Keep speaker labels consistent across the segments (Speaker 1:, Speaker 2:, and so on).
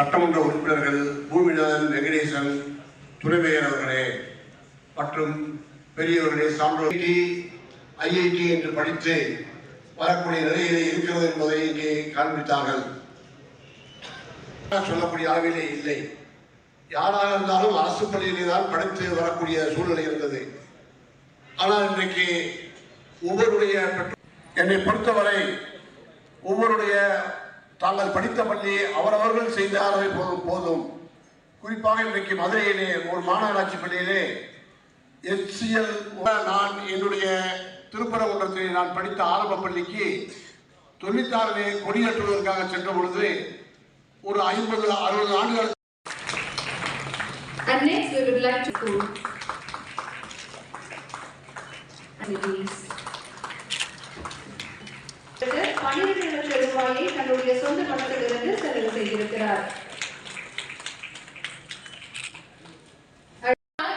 Speaker 1: சட்டமன்ற உறுப்பினர்கள் பூமிநாதன் வெங்கடேசன் துணைவேயர் அவர்களே மற்றும் பெரியவர்களே சான்றோர் ஐஐடி என்று படித்து வரக்கூடிய நிலையிலே இருக்கிறது என்பதை இங்கே காண்பித்தார்கள். சொல்லக்கூடிய அளவிலே இல்லை. யாராக இருந்தாலும் அரசு பள்ளியிலே தான் படித்து வரக்கூடிய சூழ்நிலை இருந்தது. ஆனால் இன்றைக்கு ஒவ்வொருடைய என்னை பொறுத்தவரை ஒவ்வொருடைய தாங்கள் படித்த பள்ளி அவரவர்கள் செய்தாலே போதும் போதும். குறிப்பாக இன்றைக்கு மதுரையிலே ஒரு மாநகராட்சி பள்ளியிலே எச்சிஎல் நான் என்னுடைய திருப்பரங்குன்றத்தில் நான் படித்த ஆரம்ப பள்ளிக்கு தொண்ணூத்தாறிலே கொடியேற்றுவதற்காக சென்ற பொழுது ஒரு ஐம்பது அறுபது ஆண்டுகள்
Speaker 2: And next we would like to
Speaker 3: பன்னிரண்டு ரூபாயை தன்னுடைய சொந்த பணத்திலிருந்து செலவு செய்திருக்கிறார்.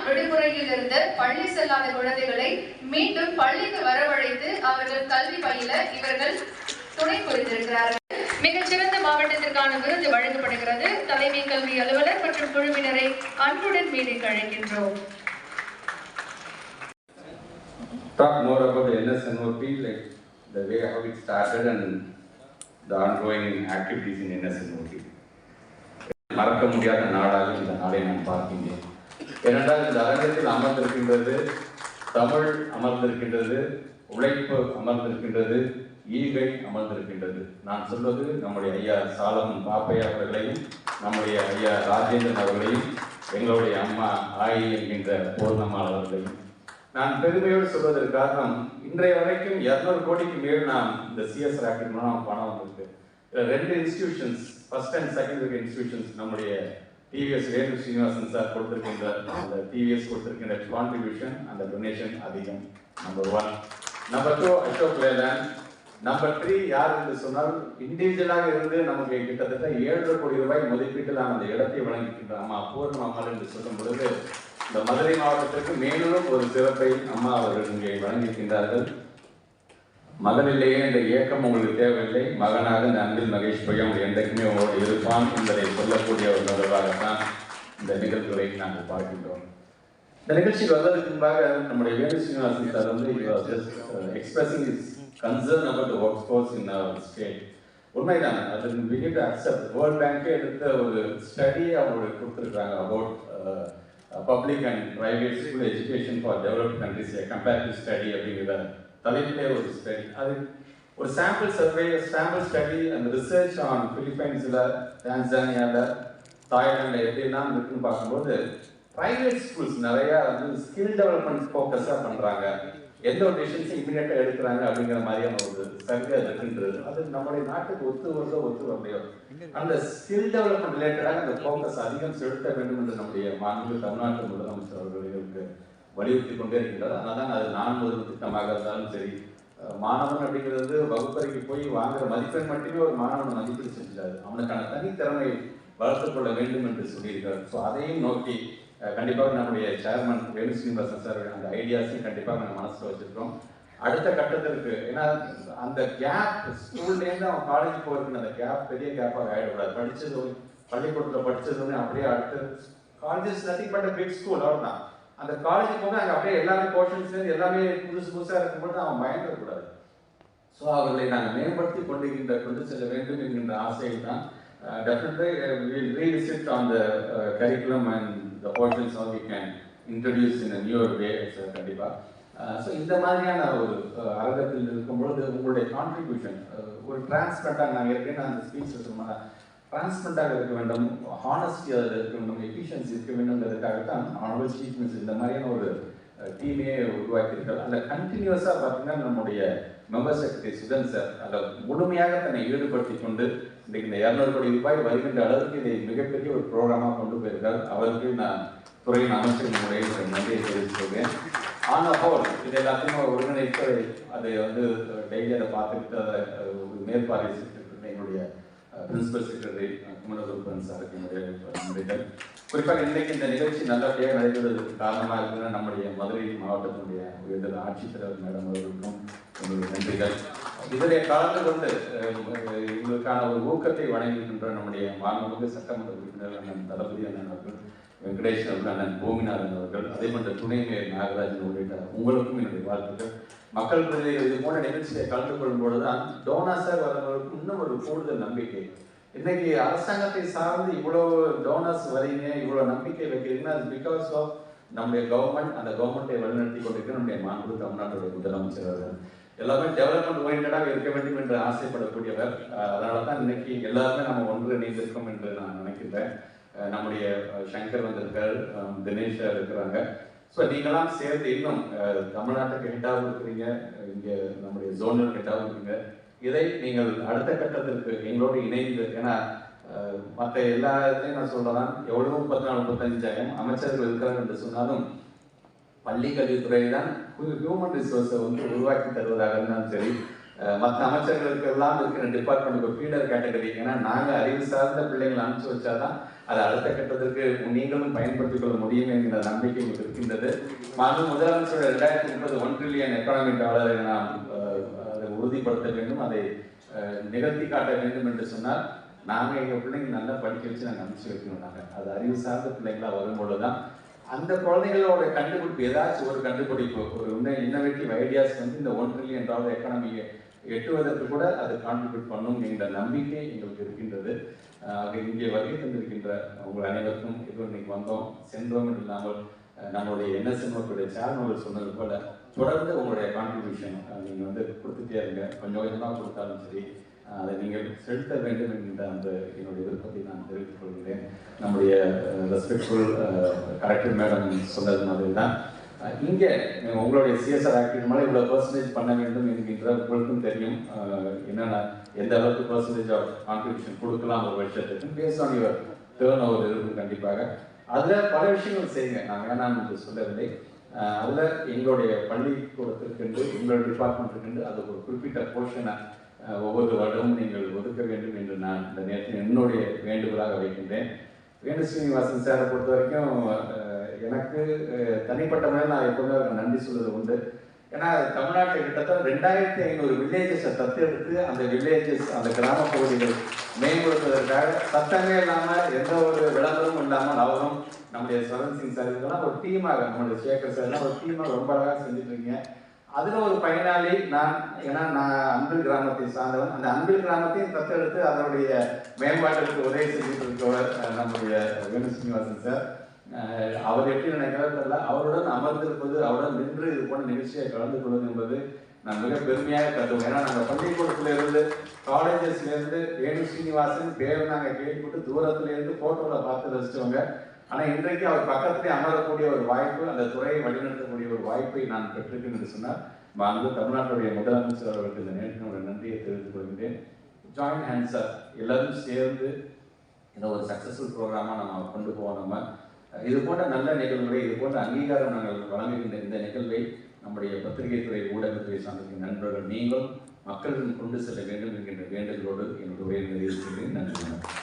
Speaker 2: விடுமுறையில் இருந்த பள்ளி செல்லாத குழந்தைகளை மீண்டும் பள்ளிக்கு வரவழைத்து அவர்கள் கல்வி பயில இவர்கள் துணை புரிந்திருக்கிறார்கள். மிகச்சிறந்த மாவட்டத்திற்கான விருது வழங்கப்படுகிறது. தலைமை கல்வி அலுவலர் மற்றும் குழுவினரை அன்புடன் மீதிக்கு அழைக்கின்றோம்.
Speaker 4: Talk more about the NSNOP, like the way how it started and the ongoing activities in NSNOP. மறக்க முடியாத நாடாக இந்த நாளை நான் பார்க்கின்றேன். ஏனென்றால் இந்த அரங்கத்தில் அமர்ந்திருக்கின்றது தமிழ் அமர்ந்திருக்கின்றது உழைப்பு அமர்ந்திருக்கின்றது ஈகை அமர்ந்திருக்கின்றது. நான் சொல்வது நம்முடைய ஐயா சாலமன் பாப்பையா அவர்களையும் நம்முடைய ஐயா ராஜேந்திரன் அவர்களையும் எங்களுடைய அம்மா ஆயி என்கின்ற பூர்ணம்மாள் நான் பெருமையோடு சொல்வதற்கு காரணம் இன்றைய வரைக்கும் இரநூறு கோடிக்கு மேல் நான் இந்த சிஎஸ் ராக்கெட் மூலம் பணம் வந்திருக்கு. இதில் ரெண்டு institutions first and second institutions நம்முடைய டிவிஎஸ் வேணு ஸ்ரீனிவாசன் சார் கொடுத்திருக்கின்ற அந்த டிவிஎஸ் கொடுத்திருக்கின்ற கான்ட்ரிபியூஷன் அந்த டொனேஷன் அதிகம். Number one number two Ashok Leyland number three யார் என்று சொன்னால் இண்டிவிஜுவலாக இருந்து நமக்கு கிட்டத்தட்ட ஏழரை கோடி ரூபாய் மதிப்பீட்டில் நாம் அந்த இடத்தை வழங்கிக்கின்றோம் அம்மா பூர்ண அம்மாள் என்று சொல்லும் பொழுது இந்த மதுரை மாவட்டத்திற்கு மேலும் ஒரு சிறப்பை அம்மா அவர்கள் இங்கே வழங்கியிருக்கின்றார்கள். மகனிலேயே இந்த இயக்கம் உங்களுக்கு தேவையில்லை. மகனாக இந்த அன்பில் மகேஷ் பையன் என்றைக்குமே உங்களோடு இருப்பான் என்பதை சொல்லக்கூடிய ஒரு நிகழ்வாகத்தான் இந்த நிகழ்வுகளை நாங்கள் பார்க்கின்றோம். இந்த நிகழ்ச்சிக்கு வருவதற்கு முன்பாக நம்முடைய வேணு ஸ்ரீனிவாசன் சார் வந்து expressing is concern about the work force in our state உண்மைதான். அது we need வேர்ல்ட் பேங்கே எடுத்த ஒரு ஸ்டடியை அவங்களுக்கு கொடுத்துருக்காங்க about public and private school education for developed countries comparative study அப்படிங்கிற தலைப்பிலே ஒரு ஸ்டடி அது ஒரு சாம்பிள் சர்வே சாம்பிள் ஸ்டடி அந்த ரிசர்ச் ஆன் பிலிப்பைன்ஸில் டான்சானியாவில் தாய்லாண்டில் எப்படிலாம் இருக்குன்னு பார்க்கும்போது ப்ரைவேட் ஸ்கூல்ஸ் நிறையா வந்து ஸ்கில் டெவலப்மெண்ட் ஃபோக்கஸாக பண்ணுறாங்க எந்த ஒரு டிசிஷன்ஸும் இமீடியட்டாக எடுக்கிறாங்க அப்படிங்கிற மாதிரியான ஒரு சர்வே இருக்குன்றது அது நம்முடைய நாட்டுக்கு ஒத்து வருதோ ஒத்து வரலையோ அந்த ஸ்கில் டெவலப்மெண்ட் ரிலேட்டடாக அந்த ஃபோக்கஸ் அதிகம் செலுத்த வேண்டும் என்று நம்முடைய மாநில தமிழ்நாட்டு முதலமைச்சர் அவர்களுக்கு வலியுறுத்தி கொண்டே இருக்கின்றார் அதனால தான் அது நான் ஒரு திட்டமாக இருந்தாலும் சரி மாணவன் அப்படிங்கிறது வகுப்பறைக்கு போய் வாங்குற மதிப்பெண் மட்டுமே ஒரு மாணவன் மதிப்பீடு செஞ்சாரு. அவனுக்கான தனித்திறமை வளர்த்துக் கொள்ள வேண்டும் என்று சொல்லியிருக்கிறார் ஸோ அதையும் நோக்கி கண்டிப்பாக நம்முடைய சேர்மன் வேணு ஸ்ரீனிவாசன் சார் அந்த ஐடியாஸையும் கண்டிப்பாக நாங்கள் மனசில் வச்சுருக்கோம். அடுத்த கட்டத்திற்கு ஏன்னா அந்த கேப் ஸ்கூல்லேருந்து அவன் காலேஜ் போகிறதுக்கு அந்த கேப் பெரிய கேப்பாக ஆகிடக்கூடாது படித்தது பள்ளிக்கூடத்தில் படித்தது அப்படியே அடுத்து colleges nothing but big school அவ்வளோதான் அந்த காலேஜ் போக அங்கே அப்படியே எல்லாமே போர்ஷன்ஸ் எல்லாமே புதுசு புதுசாக இருக்கும்போது அவன் பயந்துடக்கூடாது. ஸோ அவர்களை நாங்கள் மேம்படுத்தி கொண்டிருக்கின்ற கொண்டு செல்ல வேண்டும் என்கின்ற ஆசையில் தான் definitely will revisit on the curriculum and the portions of we can introduce in newer way கண்டிப்பாக ஸோ இந்த மாதிரியான ஒரு அஹ், அரங்கத்தில் இருக்கும்பொழுது உங்களுடைய கான்ட்ரிபியூஷன் uh, ஒரு டிரான்ஸ்பரண்டாக நாங்கள் ஏற்கனவே அந்த ஸ்பீச் சொன்னால் டிரான்ஸ்பரண்டாக இருக்க வேண்டும் ஹானஸ்டி அதில் இருக்க வேண்டும் எஃபிஷியன்சி இருக்க வேண்டும்ன்றதுக்காக தான் ஆனவல் சீஃப் மினிஸ்டர் இந்த மாதிரியான ஒரு uh, டீமே உருவாக்கியிருக்காரு. அந்த கண்டினியூஸாக பார்த்தீங்கன்னா நம்முடைய மெம்பர் செக்ரட்டரி சுதன் சார். அதில் முழுமையாக தன்னை ஈடுபடுத்தி கொண்டு இன்றைக்கு இந்த இரநூறு கோடி ரூபாய் வருகின்ற அளவுக்கு இதை மிகப்பெரிய ஒரு ப்ரோக்ராமாக கொண்டு போயிருக்கார். அவருக்கு நான் துறையின் அமைச்சர் முறையில் ஒரு நன்றியை தெரிவிச்சுக்கிறேன் ஆனால் போல் இது எல்லாத்தையும் ஒருங்கிணைத்து அதை வந்து டெய்லி அதை பார்த்துக்கிட்டு அதை மேற்பார்வை செய்திருக்கிற எங்களுடைய பிரின்சிபல் செக்ரட்டரி குமரகுருப்பன் சாருக்கு என்னுடைய நன்றிகள். குறிப்பாக இன்றைக்கு இந்த நிகழ்ச்சி நல்லபடியாக நடைபெறுவதற்கு காரணமாக இருக்கிற நம்முடைய மதுரை மாவட்டத்தினுடைய உயர்ந்த ஆட்சித்தலைவர் மேடம் அவர்களுக்கும் நன்றிகள். இதிலே கலந்து கொண்டு இவங்களுக்கான ஒரு ஊக்கத்தை வழங்குகின்ற நம்முடைய மாண்புமிகு சட்டமன்ற உறுப்பினர் அண்ணன் தளபதி அண்ணன் அவர்கள் வெங்கடேஷ் அவர்கள் அண்ணன் பூமிநாதன் அவர்கள் அதே போன்ற துணை மேயர் நாகராஜன் உள்ளிட்ட உங்களுக்கும் என்னுடைய வாழ்த்துக்கள். மக்கள் பிரதிநிதிகள் இது போன்ற நிகழ்ச்சியை கலந்து கொள்ளும் பொழுதுதான் டோனர்ஸாக வரவங்களுக்கு இன்னும் ஒரு கூடுதல் நம்பிக்கை. இன்னைக்கு அரசாங்கத்தை சார்ந்து இவ்வளவு டோனர்ஸ் வரீங்க இவ்வளவு நம்பிக்கை வைக்கிறீங்கன்னா அது பிகாஸ் ஆஃப் நம்முடைய கவர்மெண்ட் அந்த கவர்மெண்ட்டை வழிநடத்தி கொண்டிருக்கிற நம்முடைய மாண்பு தமிழ்நாட்டுடைய முதலமைச்சர் அவர்கள். எல்லாமே டெவலப்மெண்ட் ஓரியன்டாக இருக்க வேண்டும் என்று ஆசைப்படக்கூடியவர். அதனால தான் இன்னைக்கு எல்லாருமே நம்ம ஒன்று இணைந்திருக்கோம் என்று நான் நினைக்கின்றேன் நம்முடைய சங்கர் வந்திருக்கார் தினேஷ் இருக்கிறாங்க. ஸோ நீங்களாம் சேர்ந்து இன்னும் தமிழ்நாட்டுக்கு ஹெட்டாகவும் இருக்கிறீங்க இங்கே நம்முடைய ஜோனல் ஹெட்டாகவும் இருக்கீங்க இதை நீங்கள் அடுத்த கட்டத்திற்கு எங்களோடு இணைந்து ஏன்னா மற்ற எல்லா இதுலையும் நான் சொல்லலாம் எவ்வளவு முப்பத்தி நாலு முப்பத்தஞ்சாயிரம் அமைச்சர்கள் இருக்கிறாங்க என்று சொன்னாலும் பள்ளி கல்வித்துறை தான் ஹியூமன் ரிசோர்ஸை வந்து உருவாக்கி தருவதாக இருந்தாலும் சரி. மற்ற அமைச்சர்களுக்கு எல்லாம் இருக்கிற டிபார்ட்மெண்ட் ஃபீடர் கேட்டகரி ஏன்னா நாங்கள் அறிவு சார்ந்த பிள்ளைங்களை அனுப்பிச்சு வச்சாதான் அதை அடுத்த கட்டத்திற்கு நீங்களும் பயன்படுத்திக் கொள்ள முடியும் என்கிற நம்பிக்கை உங்களுக்கு இருக்கின்றது. மாநில முதலமைச்சர் ரெண்டாயிரத்தி முப்பது ஒன் ட்ரில்லியன் எக்கானமி டாலரை நாம் அதை உறுதிப்படுத்த வேண்டும் அதை நிகழ்த்தி காட்ட வேண்டும் என்று சொன்னால் நாங்கள் எங்கள் பிள்ளைங்க நல்லா படிக்க வச்சு நாங்கள் அனுப்பிச்சு வைக்கணும் நாங்கள் அது அறிவு சார்ந்த பிள்ளைங்களா வரும்பொழுது தான் அந்த குழந்தைகளோட கண்டுபிடிப்பு ஏதாச்சும் ஒரு கண்டுபிடிப்பு ஒரு இன்னோவேட்டிவ் ஐடியாஸ் வந்து இந்த ஒன் ட்ரில்லியன் டாலர் எக்கானமியை எட்டுவதற்கு கூட அது கான்ட்ரிபியூட் பண்ணும் என்ற நம்பிக்கை எங்களுக்கு இருக்கின்றது. ஆக இங்கே வருகை தந்திருக்கின்ற உங்கள் அனைவருக்கும் இப்போ இன்னைக்கு வந்தோம். சென்றோம் என்று இல்லாமல் நம்மளுடைய என்எஸ்என்ஓடைய சேர்மர்கள் சொன்னது போல தொடர்ந்து உங்களுடைய கான்ட்ரிபியூஷன் நீங்கள் வந்து கொடுத்துட்டே இருங்க. கொஞ்சம் கொஞ்சமாக கொடுத்தாலும் சரி. அதை நீங்கள் செலுத்த வேண்டும் என்கின்ற அந்த என்னுடைய விருப்பத்தை நான் தெரிவித்துக் கொள்கிறேன். நம்முடைய ரெஸ்பெக்ட்ஃபுல் கலெக்டர் மேடம் சொன்னது மாதிரி தான் இங்கே உங்களுடைய சிஎஸ்ஆர் ஆக்டிவிட்டி மேலே இவ்வளோ பர்சன்டேஜ் பண்ண வேண்டும் என்கின்ற உங்களுக்கும் தெரியும். என்னென்ன எந்த அளவுக்கு பர்சன்டேஜ் ஆஃப் கான்ட்ரிபியூஷன் கொடுக்கலாம் ஒரு வருஷத்துக்கு? Base on your turnover இருக்கும் கண்டிப்பாக. அதில் பல விஷயங்கள் செய்யுங்க. நான் வேணாம் என்று சொல்லவில்லை. அதில் எங்களுடைய பள்ளிக்கூடத்திற்கென்று எங்களுடைய டிபார்ட்மெண்ட்டுக்கென்று அது ஒரு குறிப்பிட்ட போர்ஷனை ஒவ்வொரு வருடமும் நீங்கள் ஒதுக்க வேண்டும் என்று நான் இந்த நேரத்தில் என்னுடைய வேண்டுகோளாக வைக்கின்றேன். வேணு ஸ்ரீனிவாசன் சாரை பொறுத்த வரைக்கும் எனக்கு தனிப்பட்ட முறையில் நான் எப்போதுமே அவருக்கு நன்றி சொல்வது உண்டு. ஏன்னா தமிழ்நாட்டில் கிட்டத்தட்ட ரெண்டாயிரத்தி ஐநூறு வில்லேஜஸை தத்தெடுத்து அந்த வில்லேஜஸ் அந்த கிராம பகுதிகள் மேம்படுத்துவதற்காக சத்தமே இல்லாமல் எந்த ஒரு விளம்பரமும் இல்லாமல் அவரும் நம்முடைய சரண் சிங் சார் இதெல்லாம் ஒரு டீமாக நம்மளுடைய சேகர் சார் ஒரு டீமாக ரொம்ப அழகாக செஞ்சுட்டு இருக்கீங்க. அதில் ஒரு பயனாளி நான் ஏன்னா நான் அன்பில் கிராமத்தை சார்ந்தவன். அந்த அன்பில் கிராமத்தையும் தத்தெடுத்து அதனுடைய மேம்பாட்டிற்கு உதவி செஞ்சுட்டு இருக்கவர் நம்முடைய வேணு சீனிவாசன் சார். அவர் எப்படி நினைக்கிறார் தெரியல. அவருடன் அமர்ந்திருப்பது அவருடன் நின்று இது போன்ற நிகழ்ச்சியை கலந்து கொள்வது என்பது நான் மிக பெருமையாக கருதுவோம் ஏன்னா நாங்கள் பள்ளிக்கூடத்துலேருந்து காலேஜஸ்லேருந்து வேணு சீனிவாசன் பேர் நாங்கள் கேள்விப்பட்டு தூரத்துலேருந்து இருந்து பார்த்து ரசித்தவங்க ஆனால் இன்றைக்கு அவர் பக்கத்திலே அமரக்கூடிய ஒரு வாய்ப்பு அந்த துறையை வழிநடத்தக்கூடிய ஒரு வாய்ப்பை நான் பெற்றிருக்கேன் என்று சொன்னால் மாண்பு தமிழ்நாட்டுடைய முதலமைச்சர் அவர்களுக்கு இந்த நேரத்தில் ஒரு நன்றியை தெரிவித்துக் கொள்கிறேன் ஜாயின் ஹேண்ட்ஸர் எல்லாரும் சேர்ந்து இந்த ஒரு சக்ஸஸ்ஃபுல் ப்ரோக்ராமாக நம்ம கொண்டு போவோம் நம்ம. இது போன்ற நல்ல நிகழ்வுகளை இது போன்ற அங்கீகாரம் நாங்கள் வழங்குகின்ற இந்த நிகழ்வை நம்முடைய பத்திரிகை துறை ஊடகத்துறை சார்ந்த நண்பர்கள் நீங்களும் மக்களுக்கு கொண்டு செல்ல வேண்டும் என்கின்ற வேண்டுகளோடு என்னுடைய உரையை நிறைவேற்றுகிறேன் நன்றி